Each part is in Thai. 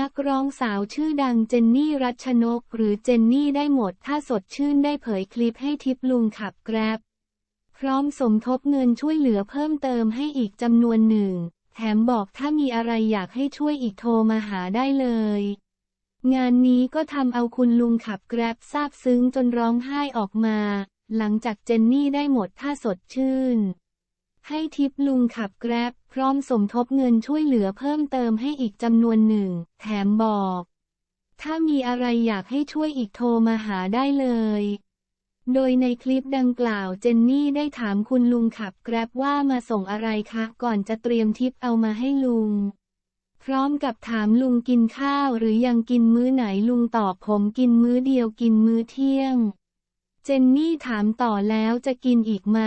นักร้องสาวชื่อดังเจนนี่รัชนก หรือเจนนี่ได้หมดถ้าสดชื่นได้เผยคลิปให้ทิปลุงขับแกร็บ พร้อมสมทบเงินช่วยเหลือเพิ่มเติมให้อีกจำนวนหนึ่ง แถมบอกถ้ามีอะไรอยากให้ช่วยอีกโทรมาหาได้เลย งานนี้ก็ทำเอาคุณลุงขับแกร็บซาบซึ้งจนร้องไห้ออกมา หลังจากเจนนี่ได้หมดถ้าสดชื่น ให้ทิปลุงขับแกร็บพร้อมสมทบเงินช่วยเหลือเพิ่มเติมให้อีกจำนวนหนึ่ง แถมบอก ถ้ามีอะไรอยากให้ช่วยอีกโทรมาหาได้เลย โดยในคลิปดังกล่าวเจนนี่ได้ถามคุณลุงขับแกร็บว่ามาส่งอะไรคะก่อนจะเตรียมทิปเอามาให้ลุง พร้อมกับถามลุงกินข้าวหรือยังกินมื้อไหนลุงตอบผมกินมื้อเดียวกินมื้อเที่ยง เจนนี่ถามต่อแล้วจะกินอีกไหม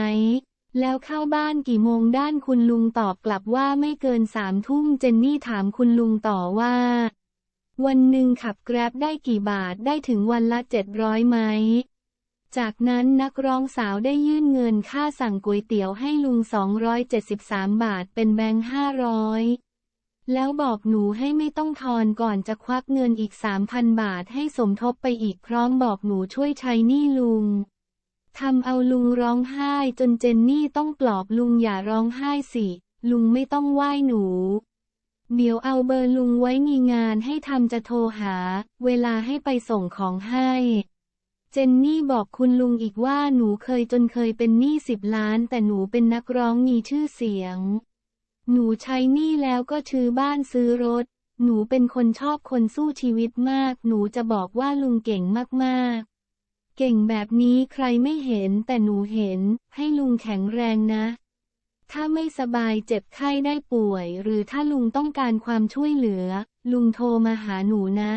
แล้วเข้าบ้านกี่โมงด้านคุณลุงตอบกลับว่าไม่เกินสามทุ่มเจนนี่ถามคุณลุงต่อว่า วันหนึ่งขับแกร็บได้กี่บาทได้ถึงวันละเจ็ดร้อยไหม จากนั้นนักร้องสาวได้ยื่นเงินค่าสั่งก๋วยเตี๋ยวให้ลุง 273 บาทเป็นแบงค์500แล้วบอกหนูให้ไม่ต้องทอนก่อนจะควักเงินอีก3,000บาทให้สมทบไปอีกพร้อมบอกหนูช่วยใช้หนี้ลุง ทำเอาลุงร้องไห้จนเจนนี่ต้องปลอบลุงอย่าร้องไห้สิ ลุงไม่ต้องไหว้หนู เดี๋ยวเอาเบอร์ลุงไว้มีงานให้ทำจะโทรหา เวลาให้ไปส่งของให้ เจนนี่บอกคุณลุงอีกว่าหนูเคยจนเคยเป็นหนี้สิบล้าน แต่หนูเป็นนักร้องมีชื่อเสียง หนูใช้หนี้แล้วก็ชื่อบ้านซื้อรถ หนูเป็นคนชอบคนสู้ชีวิตมาก หนูจะบอกว่าลุงเก่งมากๆ เก่งแบบนี้ใครไม่เห็นแต่หนูเห็น ให้ลุงแข็งแรงนะ ถ้าไม่สบายเจ็บไข้ได้ป่วย หรือถ้าลุงต้องการความช่วยเหลือ ลุงโทรมาหาหนูนะ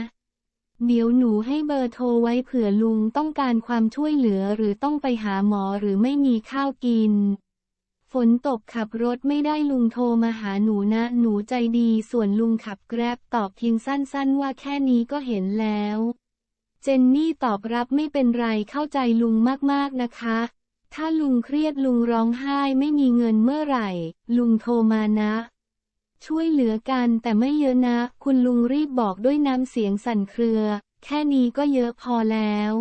เดี๋ยวหนูให้เบอร์โทรไว้เผื่อลุงต้องการความช่วยเหลือหรือต้องไปหาหมอหรือไม่มีข้าวกิน ฝนตกขับรถไม่ได้ลุงโทรมาหาหนูนะ หนูใจดีส่วนลุงขับแกร็บตอบเพียงสั้นๆว่าแค่นี้ก็เห็นแล้ว เจนนี่ตอบรับไม่เป็นไรเข้าใจลุงมากๆนะคะ ถ้าลุงเครียดลุงร้องไห้ไม่มีเงินเมื่อไหร่ ลุงโทรมานะ ช่วยเหลือกันแต่ไม่เยอะนะ คุณลุงรีบบอกด้วยน้ำเสียงสั่นเครือ แค่นี้ก็เยอะพอแล้ว